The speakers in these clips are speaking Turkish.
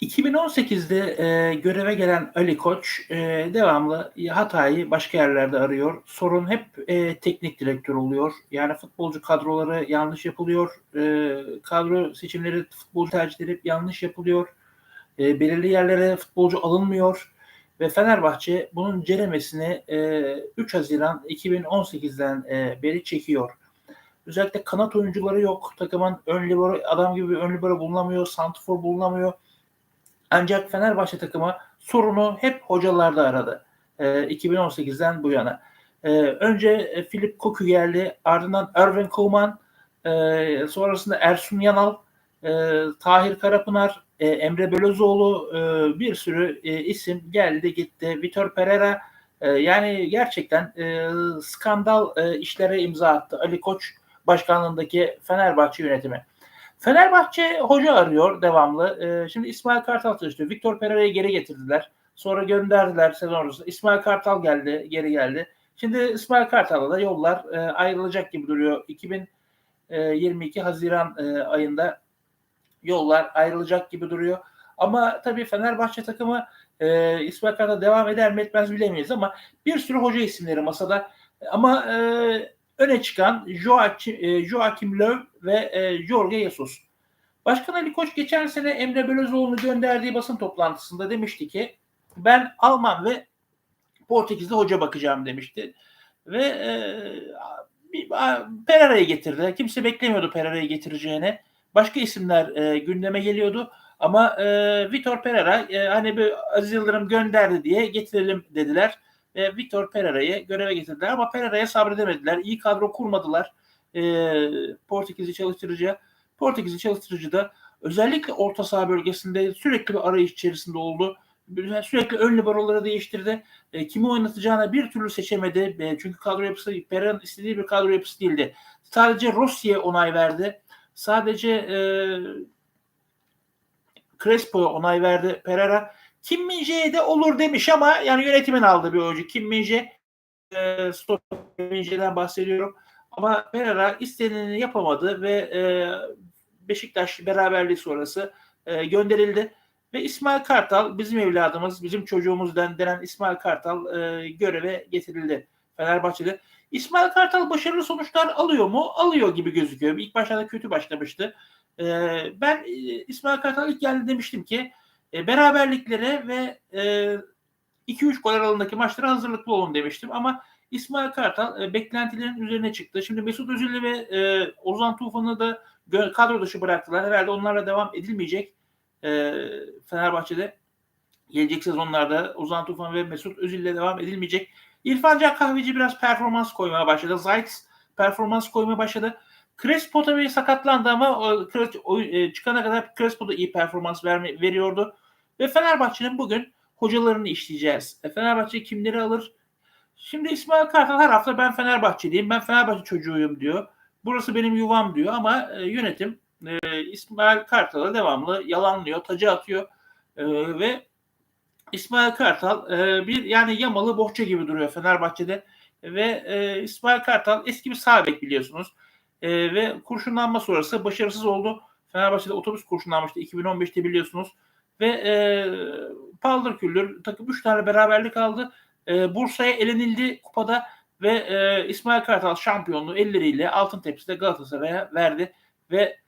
2018'de e, göreve gelen Ali Koç e, devamlı hatayı başka yerlerde arıyor. Sorun hep e, teknik direktör oluyor. Yani futbolcu kadroları yanlış yapılıyor. E, kadro seçimleri, futbolcu tercihleri hep yanlış yapılıyor. E, belirli yerlere futbolcu alınmıyor. Ve Fenerbahçe bunun ceremesini e, 3 Haziran 2018'den e, beri çekiyor. Özellikle kanat oyuncuları yok. Takımın ön libero, adam gibi ön libero bulunamıyor. Santrfor bulunamıyor ancak Fenerbahçe takımı sorunu hep hocalarda aradı. E, 2018'den bu yana. E, önce e, Filip Koku geldi. Ardından Erwin Koeman. E, sonrasında Ersun Yanal. E, Tahir Karapınar. E, Emre Belözoğlu. E, bir sürü e, isim geldi gitti. Vitor Pereira. E, yani gerçekten e, skandal e, işlere imza attı. Ali Koç başkanlığındaki Fenerbahçe yönetimi. Fenerbahçe hoca arıyor devamlı. E, şimdi İsmail Kartal çalışıyor. Victor Pereira'yı geri getirdiler. Sonra gönderdiler sezon ortasında. İsmail Kartal geldi, geri geldi. Şimdi İsmail Kartal'la da yollar e, ayrılacak gibi duruyor. 2022 Haziran e, ayında yollar ayrılacak gibi duruyor. Ama tabii Fenerbahçe takımı e, İsmail Kartal devam eder mi etmez bilemeyiz ama bir sürü hoca isimleri masada. Ama e, öne çıkan Joachim, e, Joachim Löw ve e, Jorge Jesus. Başkan Ali Koç geçen sene Emre Belözoğlu'nu gönderdiği basın toplantısında demişti ki ben Alman ve Portekizli hoca bakacağım demişti. Ve e, Pereira'yı getirdi. Kimse beklemiyordu Pereira'yı getireceğini. Başka isimler e, gündeme geliyordu. Ama e, Vitor Pereira e, hani bir Aziz Yıldırım gönderdi diye getirelim dediler e, Vitor Pereira'yı göreve getirdiler ama Pereira'ya sabredemediler. İyi kadro kurmadılar e, Portekizli çalıştırıcı. Portekizli çalıştırıcı da özellikle orta saha bölgesinde sürekli bir arayış içerisinde oldu. Sürekli ön liberoları değiştirdi. E, kimi oynatacağına bir türlü seçemedi. E, çünkü kadro yapısı Pereira'nın istediği bir kadro yapısı değildi. Sadece Rossi'ye onay verdi. Sadece e, Crespo'ya onay verdi Pereira. Kim Minje'ye de olur demiş ama yani yönetimin aldığı bir oyuncu. Kim Minje e, stop Minje'den bahsediyorum. Ama Pereira istenileni yapamadı ve e, Beşiktaş beraberliği sonrası e, gönderildi. Ve İsmail Kartal bizim evladımız, bizim çocuğumuzdan denen İsmail Kartal e, göreve getirildi Fenerbahçe'de. İsmail Kartal başarılı sonuçlar alıyor mu? Alıyor gibi gözüküyor. İlk başlarda kötü başlamıştı. E, ben İsmail Kartal ilk geldi demiştim ki e, beraberliklere ve e, 2-3 gol aralığındaki maçlara hazırlıklı olun demiştim ama İsmail Kartal e, beklentilerin üzerine çıktı. Şimdi Mesut Özil'i ve e, Ozan Tufan'ı da kadro dışı bıraktılar. Herhalde onlarla devam edilmeyecek e, Fenerbahçe'de. Gelecek sezonlarda Ozan Tufan ve Mesut Özil'le devam edilmeyecek. İrfan Can Kahveci biraz performans koymaya başladı. Zayt performans koymaya başladı. Crespo tabii sakatlandı ama o, e, çıkana kadar Crespo da iyi performans verme, veriyordu. Ve Fenerbahçe'nin bugün hocalarını işleyeceğiz. E, Fenerbahçe kimleri alır? Şimdi İsmail Kartal her hafta ben Fenerbahçeliyim, ben Fenerbahçe çocuğuyum diyor. Burası benim yuvam diyor ama e, yönetim e, İsmail Kartal'a devamlı yalanlıyor, tacı atıyor e, ve İsmail Kartal e, bir yani yamalı bohça gibi duruyor Fenerbahçe'de ve e, İsmail Kartal eski bir sağ biliyorsunuz e, ve kurşunlanma sonrası başarısız oldu. Fenerbahçe'de otobüs kurşunlanmıştı 2015'te biliyorsunuz ve e, paldır küldür takım 3 tane beraberlik aldı. E, Bursa'ya elenildi kupada ve e, İsmail Kartal şampiyonluğu elleriyle altın tepside Galatasaray'a verdi ve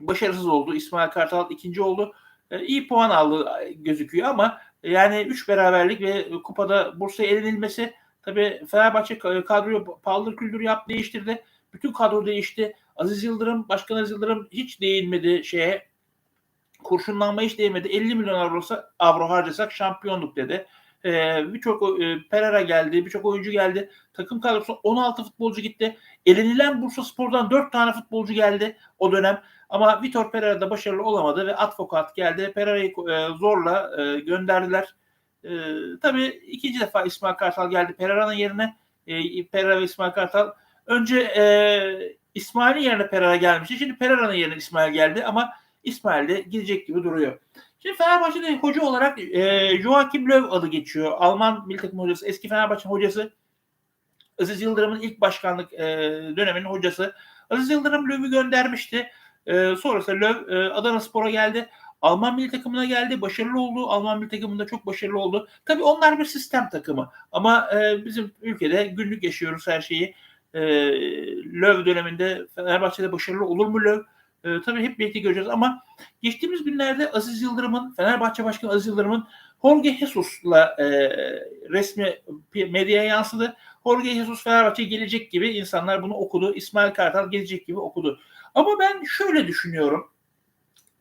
başarısız oldu. İsmail Kartal ikinci oldu. E, iyi puan aldı gözüküyor ama yani 3 beraberlik ve kupada Bursa'ya elenilmesi tabii Fenerbahçe kadroyu paldır küldür yaptı değiştirdi. Bütün kadro değişti. Aziz Yıldırım, Başkan Aziz Yıldırım hiç değinmedi şeye. Kurşunlanma hiç değinmedi. 50 milyon avro, avro harcasak şampiyonluk dedi. Ee, birçok e, Pereira geldi, birçok oyuncu geldi. Takım kadrosu 16 futbolcu gitti. Elenilen Bursa Spor'dan 4 tane futbolcu geldi o dönem. Ama Vitor Pereira da başarılı olamadı ve Advokat geldi. Pereira'yı e, zorla e, gönderdiler. E, tabii ikinci defa İsmail Kartal geldi Pereira'nın yerine. E, Pereira ve İsmail Kartal Önce e, İsmail'in yerine Pereira gelmişti. Şimdi Pereira'nın yerine İsmail geldi ama İsmail de gidecek gibi duruyor. Şimdi Fenerbahçe'de hoca olarak e, Joachim Löw adı geçiyor. Alman milli takım hocası, eski Fenerbahçe hocası. Aziz Yıldırım'ın ilk başkanlık e, döneminin hocası. Aziz Yıldırım Löw'ü göndermişti. E, sonrasında Löw e, Adana Spor'a geldi. Alman milli takımına geldi. Başarılı oldu. Alman milli takımında çok başarılı oldu. Tabii onlar bir sistem takımı. Ama e, bizim ülkede günlük yaşıyoruz her şeyi. E, Löw döneminde Fenerbahçe'de başarılı olur mu Löw? E, tabii hep birlikte göreceğiz ama geçtiğimiz günlerde Aziz Yıldırım'ın, Fenerbahçe Başkanı Aziz Yıldırım'ın Jorge Jesus'la e, resmi medyaya yansıdı. Jorge Jesus Fenerbahçe'ye gelecek gibi insanlar bunu okudu. İsmail Kartal gelecek gibi okudu. Ama ben şöyle düşünüyorum.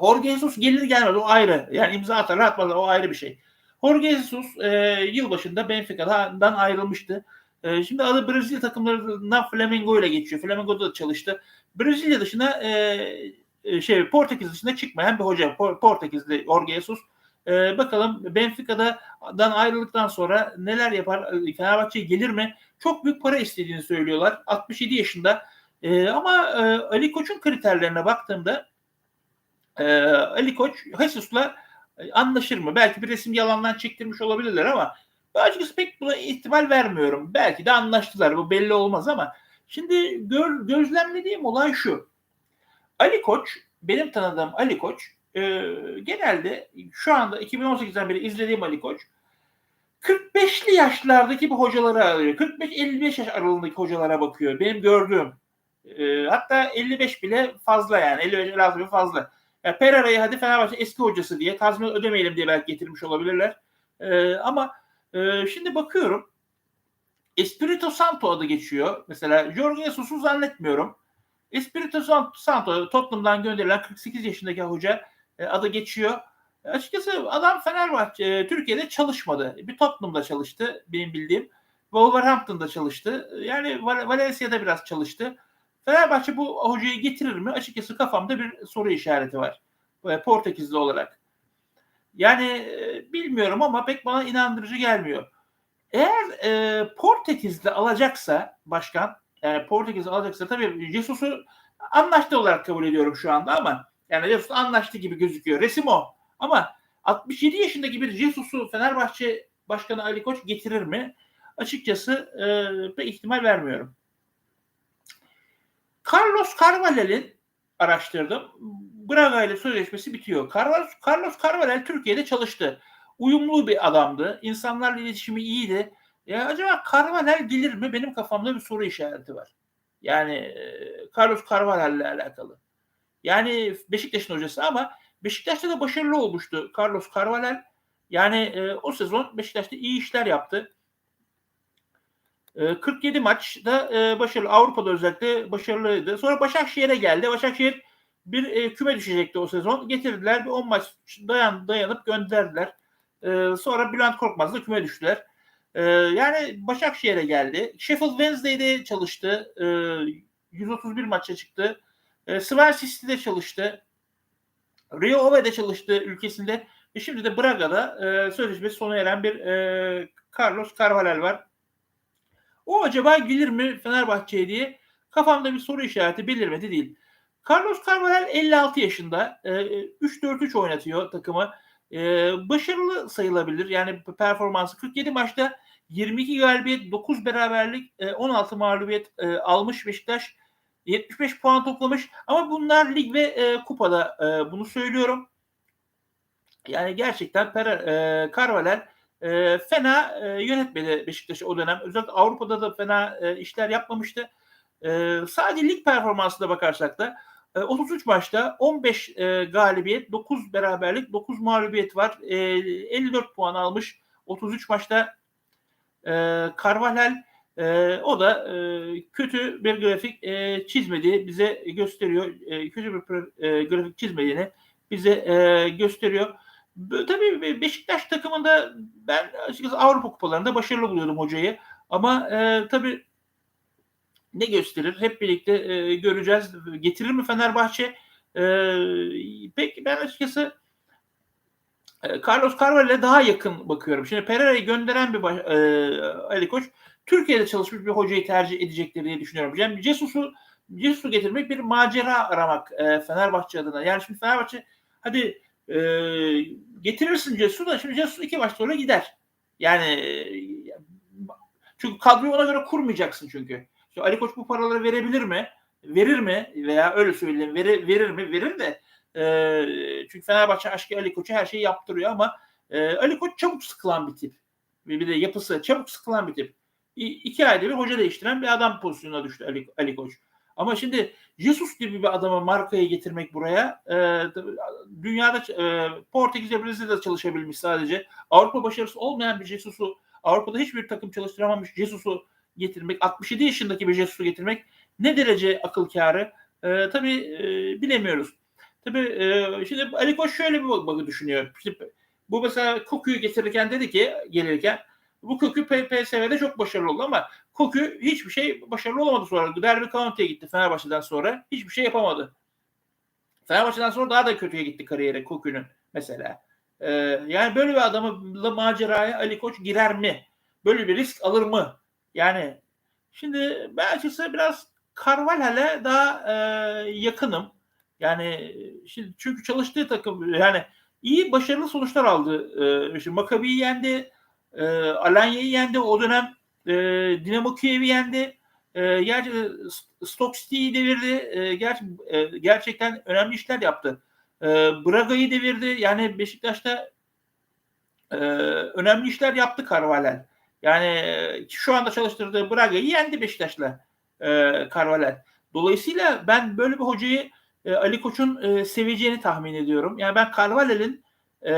Jorge Jesus gelir gelmez o ayrı. Yani imza atar atmaz o ayrı bir şey. Jorge Jesus e, yılbaşında Benfica'dan ayrılmıştı. E, şimdi adı Brezilya takımlarından Flamengo ile geçiyor. Flamengo'da da çalıştı. Brezilya dışına e, şey Portekiz dışında çıkmayan bir hoca. Portekizli Jorge Jesus. E, bakalım Benfica'dan ayrıldıktan sonra neler yapar? Fenerbahçe'ye gelir mi? Çok büyük para istediğini söylüyorlar. 67 yaşında. E, ama e, Ali Koç'un kriterlerine baktığımda e, Ali Koç Jesus'la anlaşır mı? Belki bir resim yalandan çektirmiş olabilirler ama ben açıkçası pek buna ihtimal vermiyorum. Belki de anlaştılar. Bu belli olmaz ama şimdi gör, gözlemlediğim olay şu. Ali Koç, benim tanıdığım Ali Koç e, genelde şu anda 2018'den beri izlediğim Ali Koç 45'li yaşlardaki bu hocaları arıyor. 45-55 yaş aralığındaki hocalara bakıyor. Benim gördüğüm. E, hatta 55 bile fazla yani. 55 bile fazla. Yani Perara'yı hadi Fenerbahçe eski hocası diye tazminat ödemeyelim diye belki getirmiş olabilirler. E, ama e, şimdi bakıyorum Espirito Santo adı geçiyor. Mesela Jorge Jesus'u zannetmiyorum. Espirito Santo Tottenham'dan gönderilen 48 yaşındaki hoca e, adı geçiyor. E, açıkçası adam Fenerbahçe e, Türkiye'de çalışmadı. Bir Tottenham'da çalıştı benim bildiğim. Wolverhampton'da çalıştı. Yani Valencia'da biraz çalıştı. Fenerbahçe bu hocayı getirir mi? Açıkçası kafamda bir soru işareti var. Portekizli olarak. Yani bilmiyorum ama pek bana inandırıcı gelmiyor. Eğer e, Portekizli alacaksa başkan, yani Portekizli alacaksa tabii Jesus'u anlaştı olarak kabul ediyorum şu anda ama yani Jesus anlaştı gibi gözüküyor. Resim o. Ama 67 yaşındaki bir Jesus'u Fenerbahçe Başkanı Ali Koç getirir mi? Açıkçası e, pek ihtimal vermiyorum. Carlos Carvalhal'in araştırdım. Braga ile sözleşmesi bitiyor. Carlos, Carlos Carvalhal Türkiye'de çalıştı. Uyumlu bir adamdı. İnsanlarla iletişimi iyiydi. Ya acaba Carvalhal gelir mi? Benim kafamda bir soru işareti var. Yani Carlos Carvalhal ile alakalı. Yani Beşiktaş'ın hocası ama Beşiktaş'ta da başarılı olmuştu Carlos Carvalhal. Yani e, o sezon Beşiktaş'ta iyi işler yaptı. E, 47 maçta e, başarılı. Avrupa'da özellikle başarılıydı. Sonra Başakşehir'e geldi. Başakşehir bir e, küme düşecekti o sezon. Getirdiler bir 10 maç dayan, dayanıp gönderdiler. E, sonra Bülent Korkmaz'la küme düştüler. E, yani Başakşehir'e geldi. Sheffield Wednesday'de çalıştı. E, 131 maça çıktı. E, Swansea çalıştı. Rio Ave'de çalıştı ülkesinde. Ve şimdi de Braga'da e, sözleşmesi sona eren bir e, Carlos Carvalhal var. O acaba gelir mi Fenerbahçe'ye diye kafamda bir soru işareti belirmedi değil. Carlos Carvalhal 56 yaşında. E, 3-4-3 oynatıyor takımı. E, başarılı sayılabilir. Yani performansı 47 maçta 22 galibiyet, 9 beraberlik, e, 16 mağlubiyet e, almış Beşiktaş. 75 puan toplamış ama bunlar lig ve e, kupada e, bunu söylüyorum. Yani gerçekten Pera, e, Carvalhal e, fena e, yönetmedi Beşiktaş'ı o dönem. Özellikle Avrupa'da da fena e, işler yapmamıştı. E, sadece lig performansına bakarsak da e, 33 maçta 15 e, galibiyet, 9 beraberlik, 9 mağlubiyet var. E, 54 puan almış 33 maçta e, Carvalhal e, o da e, kötü bir grafik e, çizmediği bize gösteriyor. E, kötü bir e, grafik çizmediğini bize e, gösteriyor. Tabii Beşiktaş takımında ben açıkçası Avrupa kupalarında başarılı buluyordum hocayı. Ama e, tabii ne gösterir? Hep birlikte e, göreceğiz. Getirir mi Fenerbahçe? E, pek ben açıkçası e, Carlos Carvalho'ya daha yakın bakıyorum. Şimdi Pereira'yı gönderen bir baş, e, Ali Koç Türkiye'de çalışmış bir hocayı tercih edecektir diye düşünüyorum. Yani Cesus'u Cesus'u getirmek bir macera aramak e, Fenerbahçe adına. Yani şimdi Fenerbahçe hadi e, getirirsin Cesus'u da şimdi Cesus iki maç sonra gider. Yani çünkü kadroyu ona göre kurmayacaksın çünkü. Şimdi Ali Koç bu paraları verebilir mi? Verir mi? Veya öyle söyleyeyim verir, verir mi? Verir de E, çünkü Fenerbahçe aşkı Ali Koç'a her şeyi yaptırıyor ama e, Ali Koç çabuk sıkılan bir tip. Bir de yapısı çabuk sıkılan bir tip. İ, iki ayda bir hoca değiştiren bir adam pozisyonuna düştü Ali, Ali Koç. Ama şimdi Jesus gibi bir adamı markaya getirmek buraya e, dünyada e, Portekiz'de Brezilya'da çalışabilmiş sadece. Avrupa başarısı olmayan bir Jesus'u Avrupa'da hiçbir takım çalıştıramamış Jesus'u getirmek, 67 yaşındaki bir Jesus'u getirmek ne derece akıl kârı? E, tabii e, bilemiyoruz. Tabii e, şimdi Ali Koç şöyle bir bakı düşünüyor. Şimdi, bu mesela Koku'yu getirirken dedi ki gelirken bu Koku PSV'de çok başarılı oldu ama Koku hiçbir şey başarılı olamadı sonra. Derby County'ye gitti Fenerbahçe'den sonra. Hiçbir şey yapamadı. Fenerbahçe'den sonra daha da kötüye gitti kariyeri Koku'nun mesela. Ee, yani böyle bir adamla maceraya Ali Koç girer mi? Böyle bir risk alır mı? Yani şimdi ben açıkçası biraz Carvalhal'e daha e, yakınım. Yani şimdi çünkü çalıştığı takım yani iyi başarılı sonuçlar aldı. E, şimdi Maccabi'yi yendi, e, Alanya'yı yendi o dönem e, Dinamo Kiev'i yendi. E, gerçi Stoke City'yi devirdi. E, ger e, gerçekten önemli işler yaptı. E, Braga'yı devirdi. Yani Beşiktaş'ta e, önemli işler yaptı Carvalhal. Yani şu anda çalıştırdığı Braga'yı yendi Beşiktaş'la e, Carvalhal. Dolayısıyla ben böyle bir hocayı e, Ali Koç'un e, seveceğini tahmin ediyorum. Yani ben Carvalhal'in e,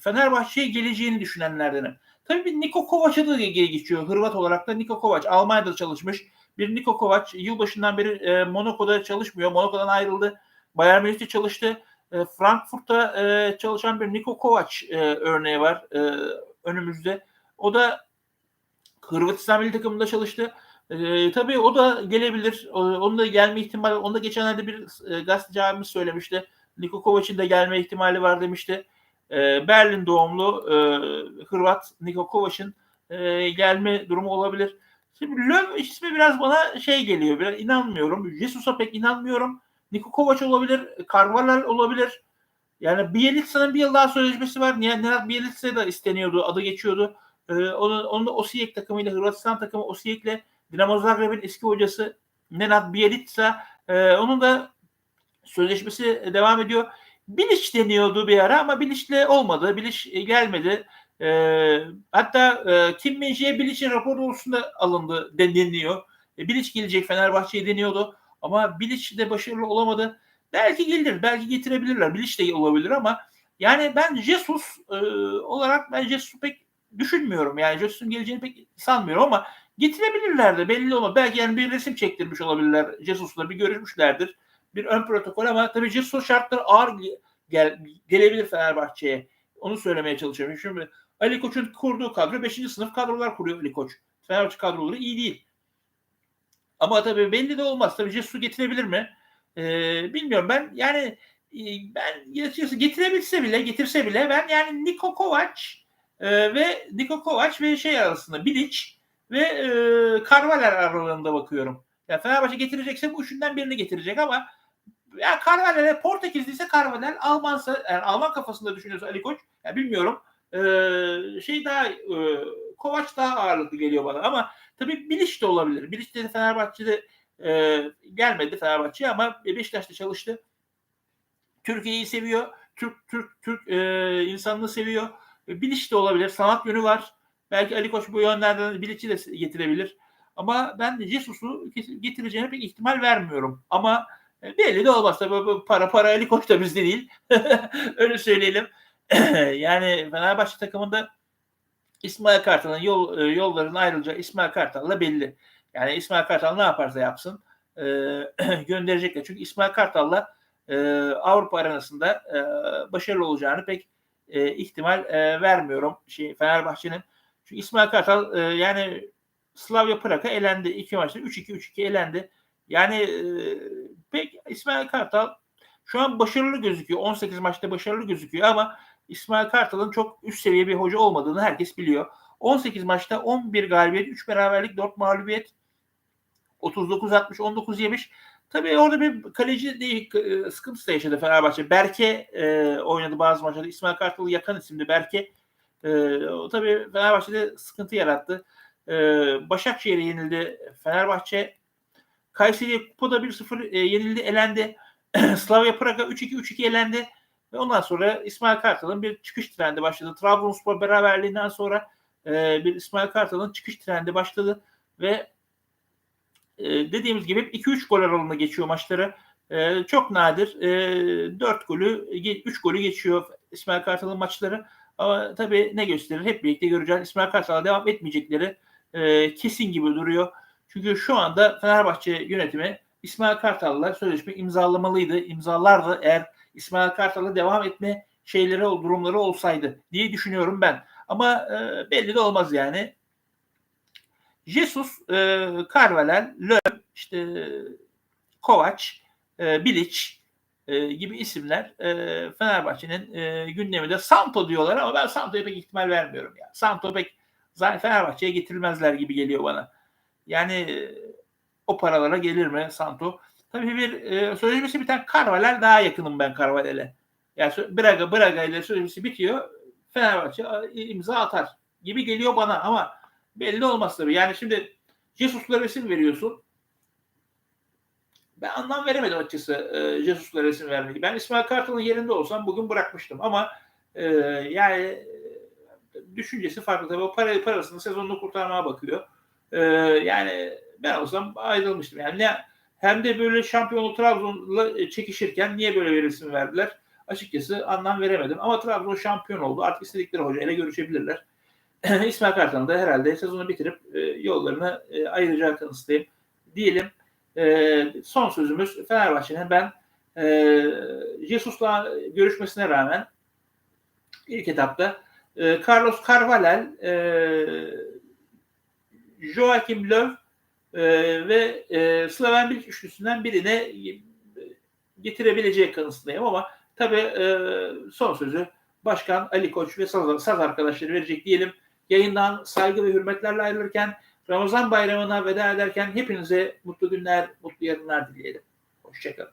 Fenerbahçe'ye geleceğini düşünenlerdenim. Tabii Niko Kovac'a da geri geçiyor. Hırvat olarak da Niko Kovac. Almanya'da çalışmış. Bir Niko Kovac yılbaşından beri e, Monaco'da çalışmıyor. Monaco'dan ayrıldı. Bayern Münih'te çalıştı. E, Frankfurt'ta e, çalışan bir Niko Kovac e, örneği var e, önümüzde. O da Hırvatistan milli takımında çalıştı. E, tabii o da gelebilir. Onun da gelme ihtimali, onu da geçenlerde bir e, gazeteci abimiz söylemişti. Niko Kovac'ın da gelme ihtimali var demişti. E, Berlin doğumlu e, Hırvat Niko Kovac'ın e, gelme durumu olabilir. Şimdi Löw ismi biraz bana şey geliyor. Biraz inanmıyorum. Jesus'a pek inanmıyorum. Niko Kovac olabilir. Carvalhal olabilir. Yani Bielitsa'nın bir yıl daha sözleşmesi var. Nenad Bielitsa da isteniyordu. Adı geçiyordu. Ee, onun, onun da Osijek takımıyla Hırvatistan takımı Osijek'le Dinamo Zagreb'in eski hocası Nenad Bielitsa e, onun da sözleşmesi devam ediyor. Bilic deniyordu bir ara ama Bilic'le olmadı. Bilic gelmedi. E, hatta e, Kim Min-jae Bilic'in rapor doğrultusunda alındı deniliyor. E, Bilic gelecek Fenerbahçe'ye deniyordu. Ama Bilic de başarılı olamadı. Belki gelir, belki getirebilirler. Bilic de olabilir ama yani ben Jesus e, olarak ben Jesus'u pek düşünmüyorum. Yani Jesus'un geleceğini pek sanmıyorum ama getirebilirler de belli olmaz. Belki yani bir resim çektirmiş olabilirler Jesus'la bir görüşmüşlerdir. Bir ön protokol ama tabii Jesus şartları ağır gel, gelebilir Fenerbahçe'ye. Onu söylemeye çalışıyorum. Şimdi Ali Koç'un kurduğu kadro 5. sınıf kadrolar kuruyor Ali Koç. Fenerbahçe kadroları iyi değil. Ama tabii belli de olmaz. Tabii Jesus getirebilir mi? Ee, bilmiyorum ben yani e, ben açıkçası getirebilse bile getirse bile ben yani Niko Kovac e, ve Niko Kovac ve şey arasında Bilic ve e, Carvalhal aralığında bakıyorum. Yani Fenerbahçe getirecekse bu üçünden birini getirecek ama ya Carvalhal'e Portekizliyse Carvalhal, Almansa yani Alman kafasında düşünüyorsa Ali Koç yani bilmiyorum. Ee, şey daha e, Kovac daha ağırlıklı geliyor bana ama tabii Bilic de olabilir. Bilic de Fenerbahçe'de e, gelmedi Fenerbahçe'ye ama Beşiktaş'ta çalıştı. Türkiye'yi seviyor. Türk Türk Türk e, insanlığı seviyor. Bilic de olabilir. Sanat yönü var. Belki Ali Koç bu yönlerden Bilic'i de getirebilir. Ama ben Jesus'u getireceğine pek ihtimal vermiyorum. Ama e, belli de olmaz. Tabii para para Ali Koç da bizde değil. Öyle söyleyelim. yani Fenerbahçe takımında İsmail Kartal'ın yol, e, yolların ayrılacağı İsmail Kartal'la belli. Yani İsmail Kartal ne yaparsa yapsın e, gönderecekler. Çünkü İsmail Kartal'la e, Avrupa arenasında e, başarılı olacağını pek e, ihtimal e, vermiyorum şey Fenerbahçe'nin. Çünkü İsmail Kartal e, yani Slavia Prag'a elendi. iki maçta 3-2 3-2 elendi. Yani e, pek İsmail Kartal şu an başarılı gözüküyor. 18 maçta başarılı gözüküyor ama İsmail Kartal'ın çok üst seviye bir hoca olmadığını herkes biliyor. 18 maçta 11 galibiyet, 3 beraberlik, 4 mağlubiyet, 39-60, 19 yemiş. Tabii orada bir kaleci değil, e, sıkıntısı da yaşadı Fenerbahçe. Berke e, oynadı bazı maçlarda. İsmail Kartal'ı yakan isimli Berke. E, o tabii Fenerbahçe'de sıkıntı yarattı. E, Başakşehir'e yenildi Fenerbahçe. Kayseri Kupada 1-0 e, yenildi, elendi. Slavia Praga 3-2-3-2 elendi. Ve ondan sonra İsmail Kartal'ın bir çıkış trendi başladı. Trabzonspor beraberliğinden sonra e, bir İsmail Kartal'ın çıkış trendi başladı. Ve e, dediğimiz gibi 2-3 gol aralığında geçiyor maçları. E, çok nadir. E, 4 golü, 3 golü geçiyor İsmail Kartal'ın maçları. Ama tabii ne gösterir hep birlikte göreceğiz. İsmail Kartal'a devam etmeyecekleri e, kesin gibi duruyor. Çünkü şu anda Fenerbahçe yönetimi İsmail Kartal'la sözleşme imzalamalıydı. İmzalardı eğer İsmail Kartal'la devam etme şeyleri, durumları olsaydı diye düşünüyorum ben. Ama e, belli de olmaz yani. Jesus, e, Carvalhal, Löw, işte Kovac, e, Bilic e, gibi isimler e, Fenerbahçe'nin e, gündeminde. Santo diyorlar ama ben Santo'ya pek ihtimal vermiyorum. Ya. Santo pek zaten Fenerbahçe'ye getirilmezler gibi geliyor bana. Yani o paralara gelir mi Santo? Tabii bir e, sözleşmesi biten Carvalhal daha yakınım ben Carvalhal'e. Yani Braga Braga ile sözleşmesi bitiyor. Fenerbahçe imza atar gibi geliyor bana ama belli olmaz tabii. Yani şimdi Jesus'la resim veriyorsun. Ben anlam veremedim açıkçası e, Jesus'la resim vermeyi. Ben İsmail Kartal'ın yerinde olsam bugün bırakmıştım ama e, yani e, düşüncesi farklı tabii. O para, parasını sezonunu kurtarmaya bakıyor. E, yani ben olsam ayrılmıştım. Yani ne, hem de böyle şampiyonluk Trabzon'la çekişirken niye böyle bir resim verdiler? Açıkçası anlam veremedim. Ama Trabzon şampiyon oldu. Artık istedikleri hocayla görüşebilirler. İsmail Kartal da herhalde sezonu bitirip e, yollarını e, ayıracağı kanıstayım. Diyelim e, son sözümüz Fenerbahçe'nin ben e, Jesus'la görüşmesine rağmen ilk etapta e, Carlos Carvalhal e, Joachim Löw e, ve e, Slaven Bilic üçlüsünden birine getirebileceği kanısındayım ama tabii e, son sözü Başkan Ali Koç ve saz, saz arkadaşları verecek diyelim. Yayından saygı ve hürmetlerle ayrılırken Ramazan bayramına veda ederken hepinize mutlu günler, mutlu yarınlar dileyelim. Hoşçakalın.